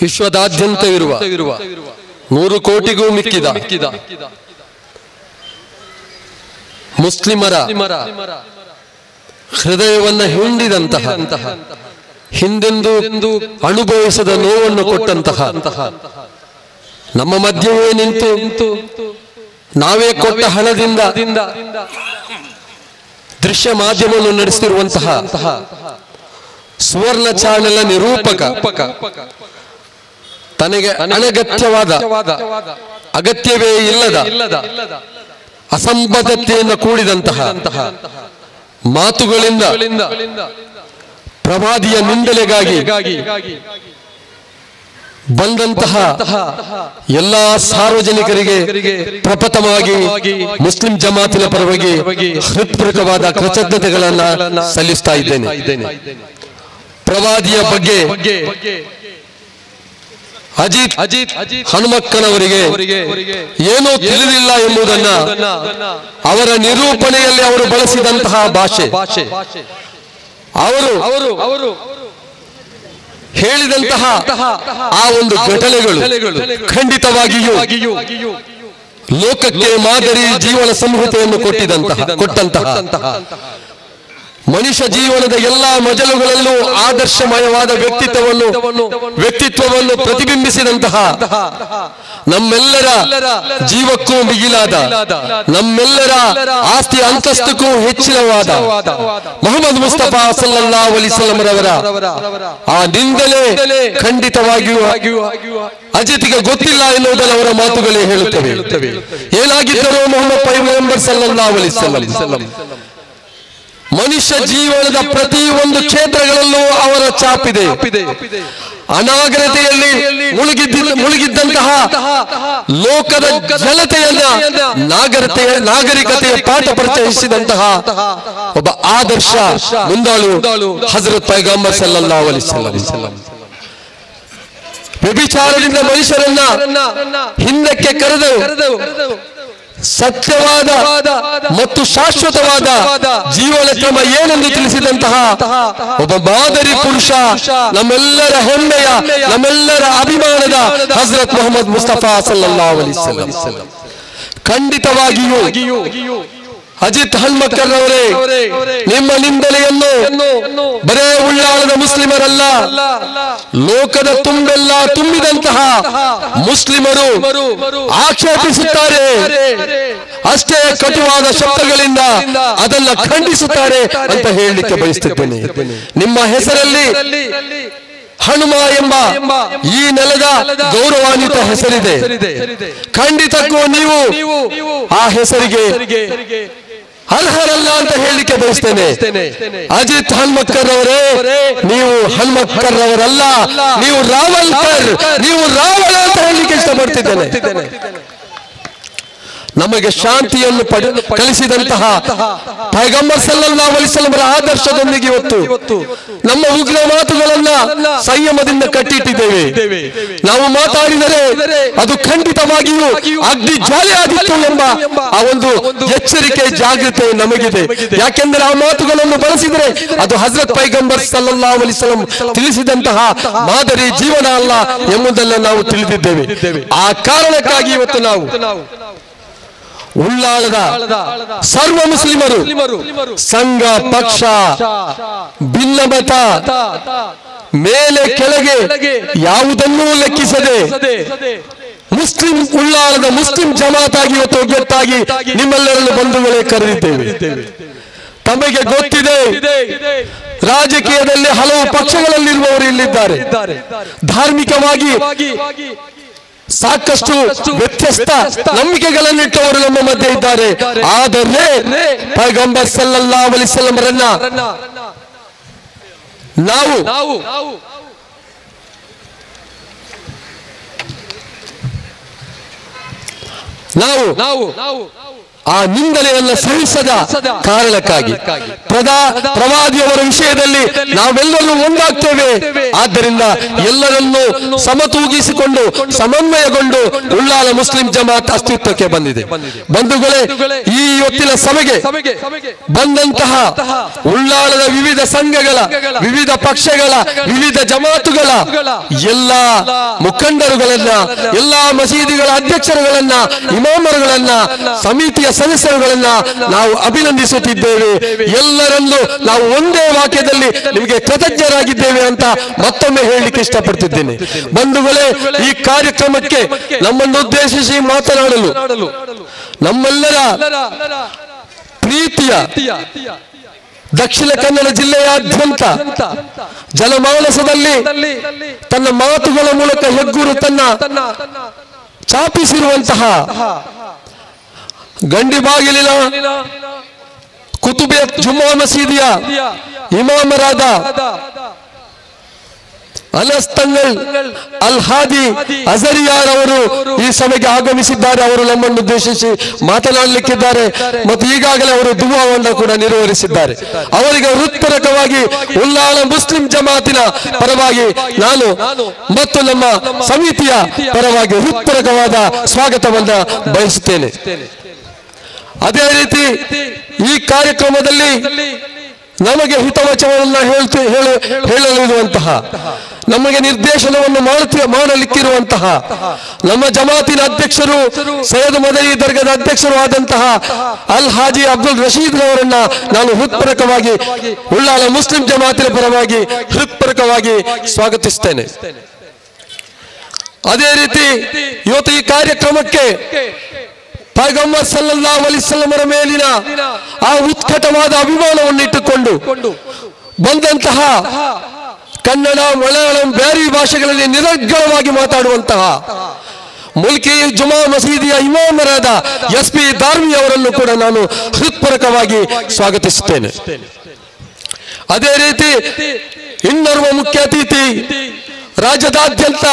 ವಿಶ್ವದಾದ್ಯಂತ ಇರುವ ನೂರು ಕೋಟಿಗೂ ಮಿಕ್ಕಿದ ಮುಸ್ಲಿಮರ ಹೃದಯವನ್ನು ಹಿಂಡಿದಂತಹ, ಹಿಂದೆಂದು ಅನುಭವಿಸದ ನೋವನ್ನು ಕೊಟ್ಟಂತಹ, ನಮ್ಮ ಮಧ್ಯವೇ ನಿಂತು ನಾವೇ ಕೊಟ್ಟ ಹಣದಿಂದ ದೃಶ್ಯ ಮಾಧ್ಯಮವನ್ನು ನಡೆಸುತ್ತಿರುವಂತಹ ಸುವರ್ಣ ಚಾನೆಲ್ ನಿರೂಪಕ ತನಗೆ ಅನಗತ್ಯವಾದ ಅಗತ್ಯವೇ ಇಲ್ಲದ ಅಸಂಬದ್ಧತೆಯಿಂದ ಕೂಡಿದಂತಹ ಮಾತುಗಳಿಂದ ಪ್ರವಾದಿಯ ನಿಂದಲೆಗಾಗಿ ಬಂದಂತಹ ಎಲ್ಲಾ ಸಾರ್ವಜನಿಕರಿಗೆ ಪ್ರಪಥವಾಗಿ ಮುಸ್ಲಿಂ ಜಮಾತಿನ ಪರವಾಗಿ ಹೃತ್ಪೂರ್ವಕವಾದ ಕೃತಜ್ಞತೆಗಳನ್ನ ಸಲ್ಲಿಸ್ತಾ ಇದ್ದೇನೆ. ಪ್ರವಾದಿಯ ಬಗ್ಗೆ ಅಜಿತ್ ಅಜಿತ್ ಹನುಮಕ್ಕನವರಿಗೆ ಏನೂ ತಿಳಿದಿಲ್ಲ ಎಂಬುದನ್ನ ಅವರ ನಿರೂಪಣೆಯಲ್ಲಿ ಅವರು ಬಳಸಿದಂತಹ ಭಾಷೆ. ಅವರು ಅವರು ಅವರು ಹೇಳಿದಂತಹ ಆ ಒಂದು ಘಟನೆಗಳು ಖಂಡಿತವಾಗಿಯೂ ಲೋಕಕ್ಕೆ ಮಾದರಿ ಜೀವನ ಸಂಹಿತೆಯನ್ನು ಕೊಟ್ಟಿದಂತಹ ಕೊಟ್ಟಂತಹ ಮನುಷ್ಯ ಜೀವನದ ಎಲ್ಲಾ ಮಜಲುಗಳಲ್ಲೂ ಆದರ್ಶಮಯವಾದ ವ್ಯಕ್ತಿತ್ವವನ್ನು ವ್ಯಕ್ತಿತ್ವವನ್ನು ಪ್ರತಿಬಿಂಬಿಸಿದಂತಹ ನಮ್ಮೆಲ್ಲರ ಜೀವಕ್ಕೂ ಮಿಗಿಲಾದ, ನಮ್ಮೆಲ್ಲರ ಆಸ್ತಿ ಅಂತಸ್ತಕ್ಕೂ ಹೆಚ್ಚಿನವಾದ ಮೊಹಮ್ಮದ್ ಮುಸ್ತಫಾ ಸಲ್ಲಾ ಅಲಿಸಲ್ಲಮರವರ ಆ ನಿಂದಲೇ ಖಂಡಿತವಾಗಿಯೂ ಅಜಿತ್ಗೆ ಗೊತ್ತಿಲ್ಲ ಎನ್ನುವುದನ್ನು ಅವರ ಮಾತುಗಳೇ ಹೇಳುತ್ತವೆ. ಏನಾಗಿದ್ದರೂ ಮೊಹಮ್ಮದ್ ಪೈಗಂಬರ್ ಸಲ್ಲಾ ಅಲಿಸಲ್ಲಂ ಮನುಷ್ಯ ಜೀವನದ ಪ್ರತಿ ಒಂದು ಕ್ಷೇತ್ರಗಳಲ್ಲೂ ಅವರ ಚಾಪಿದೆ. ಅನಾಗರತೆಯಲ್ಲಿ ಮುಳುಗಿದ್ದ ಮುಳುಗಿದ್ದಂತಹ ಲೋಕದ ಜನತೆಯನ್ನ ನಾಗರತೆಯ ನಾಗರಿಕತೆಯ ಪಾಠ ಪರಿಚಯಿಸಿದಂತಹ ಒಬ್ಬ ಆದರ್ಶ ಮುಂದಾಳು ಹಜರತ್ ಪೈಗಂಬರ್ ಅಲೈಹಿ ವಸಲ್ಲಂ ವ್ಯಭಿಚಾರದಿಂದ ಮನುಷ್ಯರನ್ನ ಹಿಂದಕ್ಕೆ ಕರೆದು ಸತ್ಯವಾದ ಮತ್ತು ಶಾಶ್ವತವಾದ ಜೀವನ ಕ್ರಮ ಏನೆಂದು ತಿಳಿಸಿದಂತಹ ಒಬ್ಬ ಮಾದರಿ ಪುರುಷ ನಮ್ಮೆಲ್ಲರ ಹೆಮ್ಮೆಯ ನಮ್ಮೆಲ್ಲರ ಅಭಿಮಾನದ ಹಜರತ್ ಮೊಹಮ್ಮದ್ ಮುಸ್ತಫಾ ಸಲ್ಲಾ ಖಂಡಿತವಾಗಿಯೂ ಅಜಿತ್ ಹನ್ಮಕ್ಕರ್ ಅವರೇ ನಿಮ್ಮ ನಿಂದನೆಯನ್ನು ಬರೇ ಉಳ್ಳಾಳದ ಮುಸ್ಲಿಮರಲ್ಲ ಲೋಕದ ತುಂಬೆಲ್ಲ ತುಂಬಿದಂತಹ ಮುಸ್ಲಿಮರು ಆಕ್ಷೇಪಿಸುತ್ತಾರೆ. ಅಷ್ಟೇ ಕಟುವಾದ ಶಬ್ದಗಳಿಂದ ಅದೆಲ್ಲ ಖಂಡಿಸುತ್ತಾರೆ ಅಂತ ಹೇಳಲಿಕ್ಕೆ ಬಯಸುತ್ತಿದ್ದೇನೆ. ನಿಮ್ಮ ಹೆಸರಲ್ಲಿ ಹನುಮ ಎಂಬ ಈ ನೆಲದ ಗೌರವಾನ್ವಿತ ಹೆಸರಿದೆ. ಖಂಡಿತಕ್ಕೂ ನೀವು ಆ ಹೆಸರಿಗೆ ಅರ್ಹರಲ್ಲ ಅಂತ ಹೇಳಲಿಕ್ಕೆ ಬಯಸ್ತೇನೆ. ಅಜಿತ್ ಹನ್ಮಕ್ಕರ್ ಅವರೇ ನೀವು ಹನ್ಮಕ್ಕರ್ ಅವರಲ್ಲ ನೀವು ರಾವಲ್ಕರ್, ನೀವು ರಾವಣ ಅಂತ ಹೇಳಲಿಕ್ಕೆ ಇಷ್ಟಪಡ್ತಿದ್ದೇನೆ. ನಮಗೆ ಶಾಂತಿಯನ್ನು ಪಡೆ ಕಲಿಸಿದಂತಹ ಪೈಗಂಬರ್ ವಸಲ್ಲಮರ ಆದರ್ಶದೊಂದಿಗೆ ಇವತ್ತು ನಮ್ಮ ಉಗ್ರ ಮಾತುಗಳನ್ನ ಸಂಯಮದಿಂದ ಕಟ್ಟಿಟ್ಟಿದ್ದೇವೆ. ನಾವು ಮಾತಾಡಿದರೆ ಅದು ಖಂಡಿತವಾಗಿಯೂ ಅಗ್ನಿ ಜ್ವಾಲೆಯಾಗಿತ್ತು ಎಂಬ ಆ ಒಂದು ಎಚ್ಚರಿಕೆ ಜಾಗೃತೆ ನಮಗಿದೆ. ಯಾಕೆಂದರೆ ಆ ಮಾತುಗಳನ್ನು ಬಳಸಿದರೆ ಅದು ಹಜರತ್ ಪೈಗಂಬರ್ ಸಲ್ಲಲ್ಲಾಹು ವಲಿಸಲಂ ತಿಳಿಸಿದಂತಹ ಮಾದರಿ ಜೀವನ ಅಲ್ಲ ಎಂಬುದನ್ನು ನಾವು ತಿಳಿದಿದ್ದೇವೆ. ಆ ಕಾರಣಕ್ಕಾಗಿ ಇವತ್ತು ನಾವು ಉಳ್ಳಾಳದ ಸರ್ವ ಮುಸ್ಲಿಮರು ಸಂಘ ಪಕ್ಷ ಭಿನ್ನಮತ ಮೇಲೆ ಕೆಳಗೆ ಯಾವುದನ್ನೂ ಲೆಕ್ಕಿಸದೆ ಮುಸ್ಲಿಂ ಉಳ್ಳಾಳದ ಮುಸ್ಲಿಂ ಜಮಾತಾಗಿ ಇವತ್ತು ಒಗ್ಗಟ್ಟಾಗಿ ನಿಮ್ಮೆಲ್ಲರನ್ನು ಬಂಧುಗಳೇ ಕರೆದಿದ್ದೇವೆ. ತಮಗೆ ಗೊತ್ತಿದೆ ರಾಜಕೀಯದಲ್ಲಿ ಹಲವು ಪಕ್ಷಗಳಲ್ಲಿರುವವರು ಇಲ್ಲಿದ್ದಾರೆ. ಧಾರ್ಮಿಕವಾಗಿ ಸಾಕಷ್ಟು ವ್ಯತ್ಯಸ್ತ ನಂಬಿಕೆಗಳನ್ನಿಟ್ಟವರು ನಮ್ಮ ಮಧ್ಯೆ ಇದ್ದಾರೆ. ಆದರೆ ಪೈಗಂಬರ್ ಸಲ್ಲಲ್ಲಾ ಅಲಿಸಲ್ಲಮರನ್ನ ನಾವು ನಾವು ನಾವು ಆ ನಿಂದನೆಯನ್ನು ಸಹಿಸದ ಕಾರಣಕ್ಕಾಗಿ. ಪ್ರದಾ ಪ್ರವಾದಿಯವರ ವಿಷಯದಲ್ಲಿ ನಾವೆಲ್ಲರೂ ಒಂದಾಗ್ತೇವೆ. ಆದ್ದರಿಂದ ಎಲ್ಲರನ್ನೂ ಸಮತೂಗಿಸಿಕೊಂಡು ಸಮನ್ವಯಗೊಂಡು ಉಳ್ಳಾಲ ಮುಸ್ಲಿಂ ಜಮಾತ್ ಅಸ್ತಿತ್ವಕ್ಕೆ ಬಂದಿದೆ. ಬಂಧುಗಳೇ ಈ ಹೊತ್ತಿನ ಸಭೆಗೆ ಬಂದಂತಹ ಉಳ್ಳಾಲದ ವಿವಿಧ ಸಂಘಗಳ ವಿವಿಧ ಪಕ್ಷಗಳ ವಿವಿಧ ಜಮಾತುಗಳ ಎಲ್ಲ ಮುಖಂಡರುಗಳನ್ನ ಎಲ್ಲಾ ಮಸೀದಿಗಳ ಅಧ್ಯಕ್ಷರುಗಳನ್ನ ಇಮಾಮರುಗಳನ್ನ ಸಮಿತಿಯ ಸದಸ್ಯರುಗಳನ್ನ ನಾವು ಅಭಿನಂದಿಸುತ್ತಿದ್ದೇವೆ. ಎಲ್ಲರಲ್ಲೂ ನಾವು ಒಂದೇ ವಾಕ್ಯದಲ್ಲಿ ನಿಮಗೆ ಕೃತಜ್ಞರಾಗಿದ್ದೇವೆ ಅಂತ ಮತ್ತೊಮ್ಮೆ ಹೇಳಲಿಕ್ಕೆ ಇಷ್ಟಪಡ್ತಿದ್ದೇನೆ. ಬಂಧುಗಳೇ, ಈ ಕಾರ್ಯಕ್ರಮಕ್ಕೆ ನಮ್ಮನ್ನು ಉದ್ದೇಶಿಸಿ ಮಾತನಾಡಲು ನಮ್ಮೆಲ್ಲರ ಪ್ರೀತಿಯ ದಕ್ಷಿಣ ಕನ್ನಡ ಜಿಲ್ಲೆಯಾದ್ಯಂತ ಜಲಮಾನಸದಲ್ಲಿ ತನ್ನ ಮಾತುಗಳ ಮೂಲಕ ಹೆಗ್ಗುರು ತನ್ನ ಚಾಪಿಸಿರುವಂತಹ ಗಂಡಿ ಬಾಗಿಲಿನ ಕುತುಬೆ ಜುಮ್ಮಾ ಮಸೀದಿಯ ಇಮಾಮರಾದ ಅನಸ್ತಂಗಲ್ ಅಲ್ ಹಾದಿ ಅಜರಿಯಾರ್ ಅವರು ಈ ಸಭೆಗೆ ಆಗಮಿಸಿದ್ದಾರೆ. ಅವರು ನಮ್ಮನ್ನು ಉದ್ದೇಶಿಸಿ ಮಾತನಾಡಲಿಕ್ಕಿದ್ದಾರೆ ಮತ್ತು ಈಗಾಗಲೇ ಅವರು ದುವಾವನ್ನು ಕೂಡ ನಿರ್ವಹಿಸಿದ್ದಾರೆ. ಅವರಿಗೆ ಹೃತ್ಪರಕವಾಗಿ ಉಲ್ಲಾಳ ಮುಸ್ಲಿಂ ಜಮಾತಿನ ಪರವಾಗಿ ನಾನು ಮತ್ತು ನಮ್ಮ ಸಮಿತಿಯ ಪರವಾಗಿ ಹೃತ್ಪರಕವಾದ ಸ್ವಾಗತವನ್ನ ಬಯಸುತ್ತೇನೆ. ಅದೇ ರೀತಿ ಈ ಕಾರ್ಯಕ್ರಮದಲ್ಲಿ ನಮಗೆ ಹಿತವಚನವನ್ನ ಹೇಳ್ತಿ ಹೇಳು ಹೇಳಲಿರುವಂತಹ, ನಮಗೆ ನಿರ್ದೇಶನವನ್ನು ಮಾಡುತ್ತ ಮಾಡಲಿಕ್ಕಿರುವಂತಹ, ನಮ್ಮ ಜಮಾತಿನ ಅಧ್ಯಕ್ಷರು, ಸೈಯದ್ ಮದನಿ ದರ್ಗದ ಅಧ್ಯಕ್ಷರು ಆದಂತಹ ಅಲ್ ಹಾಜಿ ಅಬ್ದುಲ್ ರಶೀದ್ ಅವರನ್ನ ನಾನು ಹೃತ್ಪರಕವಾಗಿ ಉಳ್ಳಾಲ ಮುಸ್ಲಿಂ ಜಮಾತಿನ ಪರವಾಗಿ ಹೃತ್ಪರಕವಾಗಿ ಸ್ವಾಗತಿಸ್ತೇನೆ. ಅದೇ ರೀತಿ ಇವತ್ತು ಈ ಕಾರ್ಯಕ್ರಮಕ್ಕೆ ಪೈಗಂಬರ್ ಸಲ್ಲಲ್ಲಾ ಅಲಿಸಲ್ಲಮರ ಮೇಲಿನ ಆ ಉತ್ಕಟವಾದ ಅಭಿಮಾನವನ್ನು ಇಟ್ಟುಕೊಂಡು ಬಂದಂತಹ ಕನ್ನಡ, ಮಲಯಾಳಂ ಬೇರೆ ಭಾಷೆಗಳಲ್ಲಿ ನಿರರ್ಗಳವಾಗಿ ಮಾತಾಡುವಂತಹ ಮುಲ್ಕಿ ಜುಮಾ ಮಸೀದಿಯ ಇಮಾಮರಾದ ಎಸ್ ಪಿ ದಾರ್ಮಿ ಅವರನ್ನು ಕೂಡ ನಾನು ಹೃತ್ಪೂರ್ವಕವಾಗಿ ಸ್ವಾಗತಿಸುತ್ತೇನೆ. ಅದೇ ರೀತಿ ಇನ್ನೋರ್ವ ಮುಖ್ಯ ಅತಿಥಿ ರಾಜ್ಯದಾದ್ಯಂತ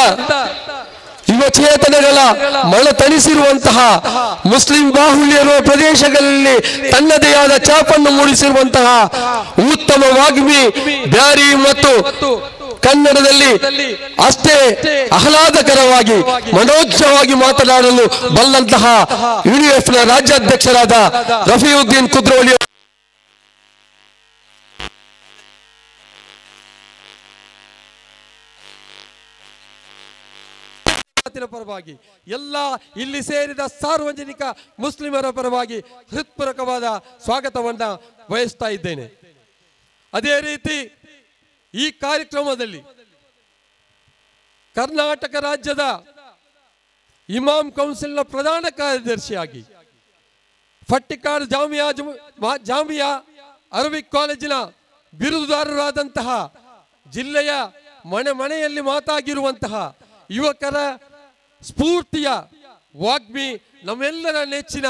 ಯುವಚೇತನಗಳ ಮಳೆ ತಣಿಸಿರುವಂತಹ ಮುಸ್ಲಿಂ ಬಾಹುಳ್ಯರುವ ಪ್ರದೇಶಗಳಲ್ಲಿ ತನ್ನದೇ ಆದ ಚಾಪನ್ನು ಮೂಡಿಸಿರುವಂತಹ ಉತ್ತಮ ವಾಗ್ಮಿ ಬ್ಯಾರಿ ಮತ್ತು ಕನ್ನಡದಲ್ಲಿ ಅಷ್ಟೇ ಆಹ್ಲಾದಕರವಾಗಿ, ಮನೋಜ್ಞವಾಗಿ ಮಾತನಾಡಲು ಬಲ್ಲಂತಹ ಯುಡಿಎಫ್ನ ರಾಜ್ಯಾಧ್ಯಕ್ಷರಾದ ರಫೀವುದ್ದೀನ್ ಕುದ್ರೋಳಿ ಜಮಾತಿನ ಪರವಾಗಿ, ಎಲ್ಲ ಇಲ್ಲಿ ಸೇರಿದ ಸಾರ್ವಜನಿಕ ಮುಸ್ಲಿಮರ ಪರವಾಗಿ ಹೃತ್ಪೂರ್ವಕವಾದ ಸ್ವಾಗತವನ್ನು ಬಯಸ್ತಾ ಇದ್ದೇನೆ. ಅದೇ ರೀತಿ ಈ ಕಾರ್ಯಕ್ರಮದಲ್ಲಿ ಕರ್ನಾಟಕ ರಾಜ್ಯದ ಇಮಾಮ್ ಕೌನ್ಸಿಲ್ನ ಪ್ರಧಾನ ಕಾರ್ಯದರ್ಶಿಯಾಗಿ ಫಟ್ಟಿಕಾಡ್ ಜಾಮಿಯಾ ಜಾಮಿಯಾ ಅರಬಿಕ್ ಕಾಲೇಜಿನ ಬಿರುದುದಾರರಾದಂತಹ ಜಿಲ್ಲೆಯ ಮನೆ ಮನೆಯಲ್ಲಿ ಮಾತಾಗಿರುವಂತಹ ಯುವಕರ ಸ್ಫೂರ್ತಿಯ ವಾಗ್ಮಿ ನಮ್ಮೆಲ್ಲರ ನೆಚ್ಚಿನ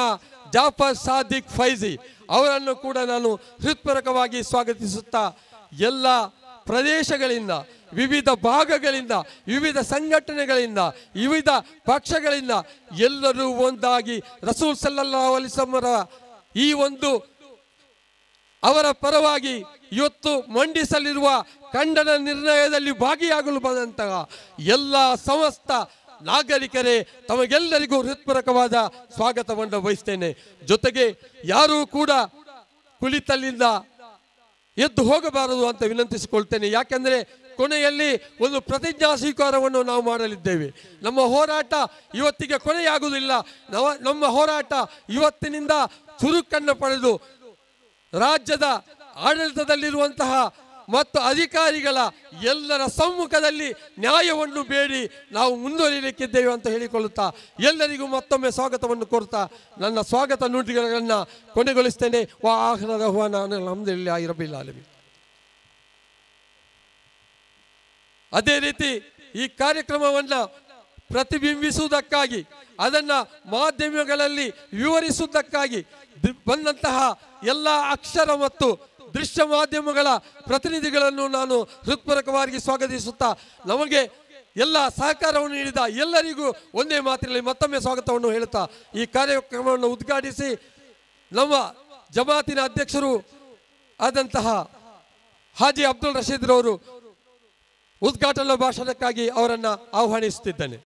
ಜಾಫರ್ ಸಾದಿಕ್ ಫೈಜಿ ಅವರನ್ನು ಕೂಡ ನಾನು ಹೃತ್ಪರಕವಾಗಿ ಸ್ವಾಗತಿಸುತ್ತಾ ಎಲ್ಲ ಪ್ರದೇಶಗಳಿಂದ, ವಿವಿಧ ಭಾಗಗಳಿಂದ, ವಿವಿಧ ಸಂಘಟನೆಗಳಿಂದ, ವಿವಿಧ ಪಕ್ಷಗಳಿಂದ ಎಲ್ಲರೂ ಒಂದಾಗಿ ರಸೂಲ್ ಸಲ್ಲಾವಲಿ ಸಮರ ಈ ಒಂದು ಅವರ ಪರವಾಗಿ ಇವತ್ತು ಮಂಡಿಸಲಿರುವ ಖಂಡನ ನಿರ್ಣಯದಲ್ಲಿ ಭಾಗಿಯಾಗಲು ಬಂದಂತಹ ಎಲ್ಲ ಸಮಸ್ತ ನಾಗರಿಕರೇ, ತಮಗೆಲ್ಲರಿಗೂ ಹೃತ್ಪೂರ್ವಕವಾದ ಸ್ವಾಗತವನ್ನು ವಹಿಸ್ತೇನೆ. ಜೊತೆಗೆ ಯಾರೂ ಕೂಡ ಕುಳಿತಲ್ಲಿಂದ ಎದ್ದು ಹೋಗಬಾರದು ಅಂತ ವಿನಂತಿಸಿಕೊಳ್ತೇನೆ. ಯಾಕೆಂದರೆ ಕೊನೆಯಲ್ಲಿ ಒಂದು ಪ್ರತಿಜ್ಞಾ ಸ್ವೀಕಾರವನ್ನು ನಾವು ಮಾಡಲಿದ್ದೇವೆ. ನಮ್ಮ ಹೋರಾಟ ಇವತ್ತಿಗೆ ಕೊನೆಯಾಗುವುದಿಲ್ಲ. ನವ- ನಮ್ಮ ಹೋರಾಟ ಇವತ್ತಿನಿಂದ ಚುರುಕನ್ನು ಪಡೆದು ರಾಜ್ಯದ ಆಡಳಿತದಲ್ಲಿರುವಂತಹ ಮತ್ತು ಅಧಿಕಾರಿಗಳ ಎಲ್ಲರ ಸಮ್ಮುಖದಲ್ಲಿ ನ್ಯಾಯವನ್ನು ಬೇಡಿ ನಾವು ಮುಂದುವರಿಯಲಿಕ್ಕಿದ್ದೇವೆ ಅಂತ ಹೇಳಿಕೊಳ್ಳುತ್ತಾ ಎಲ್ಲರಿಗೂ ಮತ್ತೊಮ್ಮೆ ಸ್ವಾಗತವನ್ನು ಕೋರ್ತಾ ನನ್ನ ಸ್ವಾಗತ ನುಡಿಗಳನ್ನು ಕೊನೆಗೊಳಿಸ್ತೇನೆ. ವಾ ಆಹ್ಲಾದ ಅಲ್ಹಮ್ದುಲಿಲ್ಲಾಹಿ ಆಗಿರಬಿಲ್ಲ ಅಲ್ಲಿ ಅದೇ ರೀತಿ ಈ ಕಾರ್ಯಕ್ರಮವನ್ನು ಪ್ರತಿಬಿಂಬಿಸುವುದಕ್ಕಾಗಿ, ಅದನ್ನು ಮಾಧ್ಯಮಗಳಲ್ಲಿ ವಿವರಿಸುವುದಕ್ಕಾಗಿ ಬಂದಂತಹ ಎಲ್ಲ ಅಕ್ಷರ ಮತ್ತು ದೃಶ್ಯ ಮಾಧ್ಯಮಗಳ ಪ್ರತಿನಿಧಿಗಳನ್ನು ನಾನು ಹೃತ್ಪೂರ್ವಕವಾಗಿ ಸ್ವಾಗತಿಸುತ್ತಾ, ನಮಗೆ ಎಲ್ಲ ಸಹಕಾರವನ್ನು ನೀಡಿದ ಎಲ್ಲರಿಗೂ ಒಂದೇ ಮಾತಿನಲ್ಲಿ ಮತ್ತೊಮ್ಮೆ ಸ್ವಾಗತವನ್ನು ಹೇಳುತ್ತಾ, ಈ ಕಾರ್ಯಕ್ರಮವನ್ನು ಉದ್ಘಾಟಿಸಿ ನಮ್ಮ ಜಮಾತಿನ ಅಧ್ಯಕ್ಷರು ಆದಂತಹ ಹಾಜಿ ಅಬ್ದುಲ್ ರಶೀದ್ ರವರು ಉದ್ಘಾಟನಾ ಭಾಷಣಕ್ಕಾಗಿ ಅವರನ್ನು ಆಹ್ವಾನಿಸುತ್ತಿದ್ದೇನೆ.